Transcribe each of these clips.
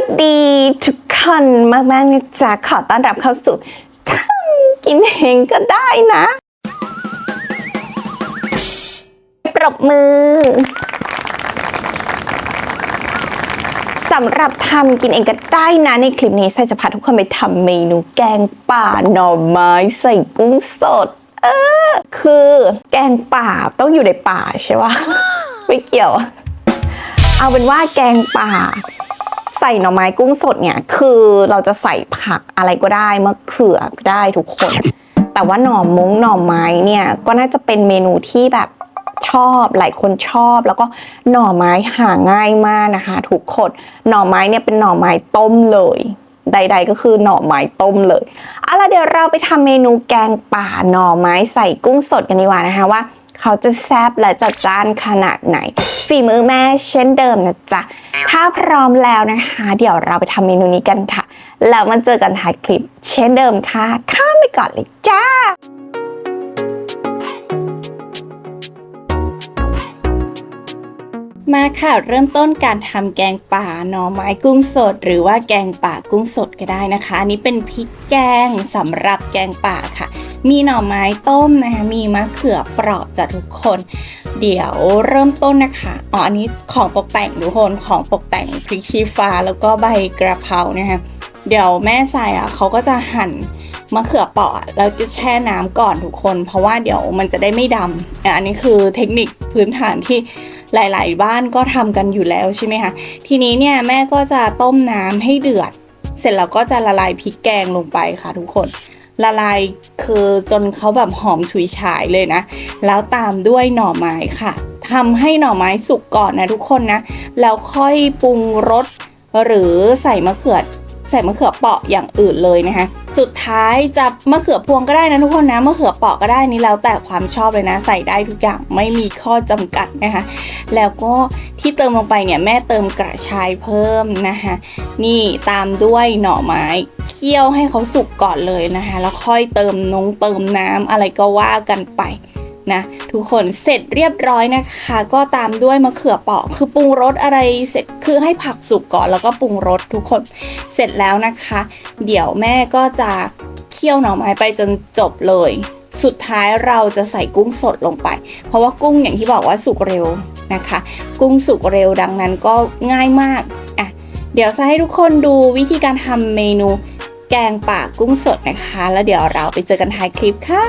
สดีทุกคนมากๆนะจ๊ะขอต้อนรับเข้าสู่ทำกินเองก็ได้นะ ปรบมือสำหรับทำกินเองก็ได้นะในคลิปนี้ใส่จะพาทุกคนไปทำเมนูแกงป่าหน่อไม้ใส่กุ้งสด เออ คือแกงป่าต้องอยู่ในป่าใช่ปะไม่เกี่ยว เอาเป็นว่าแกงป่า ใส่หน่อไม้กุ้งสดเนี่ย คือเราจะใส่ผักอะไรก็ได้มะเขือก็ได้ทุกคน แต่ว่าหน่อม้งหน่อไม้เนี่ยก็น่าจะเป็นเมนูที่แบบชอบหลายคนชอบ แล้วก็หน่อไม้หาง่ายมากนะคะทุกคนหน่อไม้เนี่ยเป็นหน่อไม้ต้มเลย ใด ๆ ก็คือหน่อไม้ต้มเลยเอาล่ะเดี๋ยวเราไปทำเมนูแกงป่าหน่อไม้ใส่กุ้งสดกันดีกว่านะคะว่า เขาจะแซบและจัดจ้านขนาดไหน ฝีมือแม่เช่นเดิมนะจ๊ะ ถ้าพร้อมแล้วนะคะ เดี๋ยวเราไปทำเมนูนี้กันค่ะ แล้วมาเจอกันท้ายคลิป เช่นเดิมค่ะ ข้ามไปก่อนเลยจ้ามาค่ะเริ่มต้นการทำแกงป่าหน่อไม้กุ้งสด หรือว่าแกงป่ากุ้งสดก็ได้นะคะอันนี้เป็นพริกแกงสำหรับแกงป่าค่ะ มีหน่อไม้ต้มนะคะ มีมะเขือเปราะจ้ะทุกคน เดี๋ยวเริ่มต้นนะคะ อ๋อ อันนี้ของตกแต่งทุกคน ของตกแต่งพริกชี้ฟ้าแล้วก็ใบกระเพรานะคะ เดี๋ยวแม่ใส่อะเขาก็จะหั่นมะเขือเปราะแล้วจะแช่น้ำก่อนทุกคน เพราะว่าเดี๋ยวมันจะได้ไม่ดำอันนี้คือเทคนิคพื้นฐานที่หลาย ๆ บ้านก็ทำกันอยู่แล้วใช่ไหมคะ ทีนี้เนี่ยแม่ก็จะต้มน้ำให้เดือด เสร็จแล้วก็จะละลายพริกแกงลงไปค่ะทุกคน ละลายคือจนเขาแบบหอมฉุยฉายเลยนะ แล้วตามด้วยหน่อไม้ค่ะทำให้หน่อไม้สุกก่อนนะทุกคนนะ แล้วค่อยปรุงรสหรือใส่มะเขือ ใส่มะเขือเปราะอย่างอื่นเลยนะคะสุดท้ายจะมะเขือพวงก็ได้นะทุกคนนะมะเขือเปราะก็ได้นี่แล้วแต่ความชอบเลยนะ ใส่ได้ทุกอย่างไม่มีข้อจำกัดนะคะ แล้วก็ที่เติมลงไปเนี่ยแม่เติมกระชายเพิ่มนะคะนี่ตามด้วยหน่อไม้เคี่ยวให้เขาสุกก่อนเลยนะคะ แล้วค่อยเติมนงเติมน้ำอะไรก็ว่ากันไป นะทุกคนเสร็จเรียบร้อยนะคะ ก็ตามด้วยมะเขือเปราะคือปรุงรสอะไรเสร็จคือให้ผักสุกก่อนแล้วก็ปรุงรสทุกคนเสร็จแล้วนะคะ เดี๋ยวแม่ก็จะเคี่ยวหน่อไม้ไปจนจบเลย สุดท้ายเราจะใส่กุ้งสดลงไป เพราะว่ากุ้งอย่างที่บอกว่าสุกเร็วนะคะ กุ้งสุกเร็วดังนั้นก็ง่ายมากอะเดี๋ยวจะให้ทุกคนดูวิธีการทำเมนูแกงป่ากุ้งสดนะคะ แล้วเดี๋ยวเราไปเจอกันท้ายคลิปค่ะ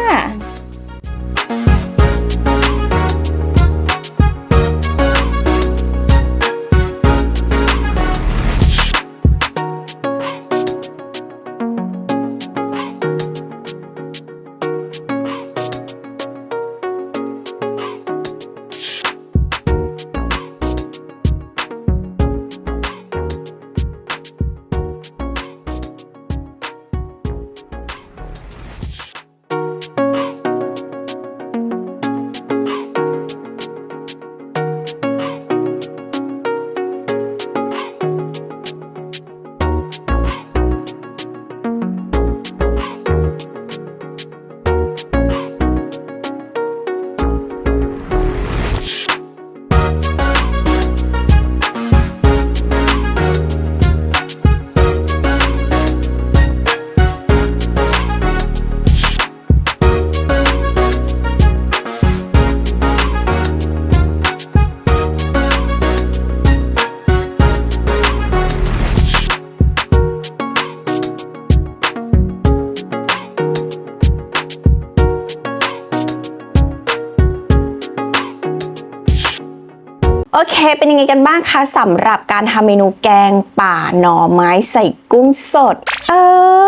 โอเค เป็นยังไงกันบ้างคะสำหรับการทำเมนูแกงป่าหน่อไม้ใส่กุ้งสด เอ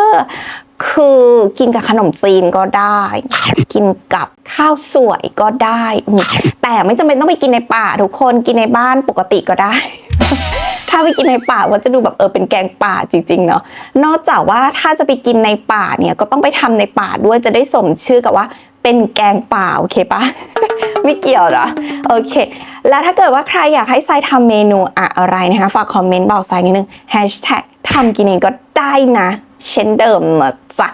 อ คือกินกับขนมจีนก็ได้ กินกับข้าวสวยก็ได้ แต่ไม่จำเป็นต้องไปกินในป่าทุกคนกินในบ้านปกติก็ได้ ถ้าไปกินในป่าก็จะดูแบบเออเป็นแกงป่าจริงๆเนาะนอกจากว่าถ้าจะไปกินในป่าเนี่ยก็ต้องไปทำในป่าด้วยจะได้สมชื่อกับว่า เป็นแกงป่าโอเคปะ ไม่เกี่ยวเหรอโอเค แล้วถ้าเกิดว่าใครอยากให้ทรายทำเมนูอะไรนะคะ ฝากคอมเมนต์บอกทรายนิดนึงแฮชแท็กทำกินเองก็ได้นะ เช่นเดิมนะจ้ะ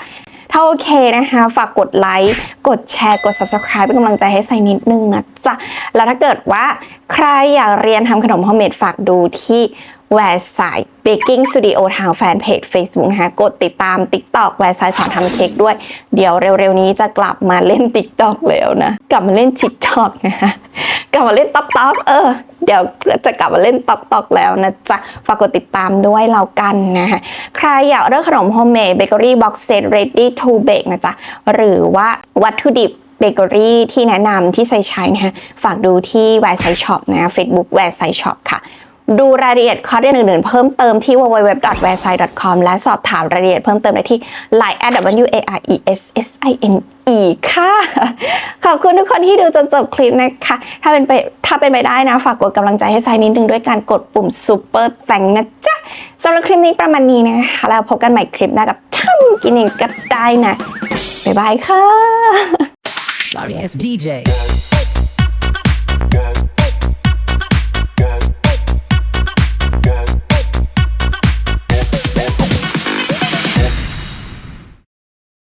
ถ้าโอเคนะคะ ฝากกดไลค์ กดแชร์ กด subscribe เป็นกำลังใจให้ใส่นิดนึงนะจ๊ะ แล้วถ้าเกิดว่า ใครอยากเรียนทำขนมโฮมเมดฝากดูที่แวร์สายเบกกิ้งสตูดิโอทางแฟนเพจ Facebook นะคะกดติดตาม TikTok แวร์สายสอนทำเค้กด้วย เดี๋ยวเร็วๆนี้จะกลับมาเล่น TikTok แล้วนะ กลับมาเล่น TikTok นะคะกลับมาเล่นต๊อกต๊อกเออ เดี๋ยวจะกลับมาเล่นต๊อกต๊อกแล้วนะจ๊ะ ฝากกดติดตามด้วยแล้วกันนะคะใครอยากเลือกขนมโฮมเมดเบเกอรี่บ็อกเซต ready to bake นะจ๊ะ หรือว่าวัตถุดิบ เบเกอรี่ที่แนะนำที่ใส่ใช้นะคะฝากดูที่แวร์ไซช็อปนะ Facebook แวร์ไซช็อปค่ะดูรายละเอียดคอร์สอื่นๆเพิ่มเติมที่ www.waresai.com และสอบถามรายละเอียดเพิ่มเติมได้ที่ line at w a r e s s i n e ค่ะ ขอบคุณทุกคนที่ดูจนจบคลิปนะคะ ถ้าเป็นไปถ้าเป็นไปได้นะ ฝากกดกำลังใจให้ไซนิดนึงด้วยการกดปุ่ม super thank นะจ๊ะสำหรับคลิปนี้ประมาณนี้นะคะแล้วพบกันใหม่คลิปหน้ากับช่างกินเองก็ได้นะ บ๊ายบายค่ะ Sorry ass DJ.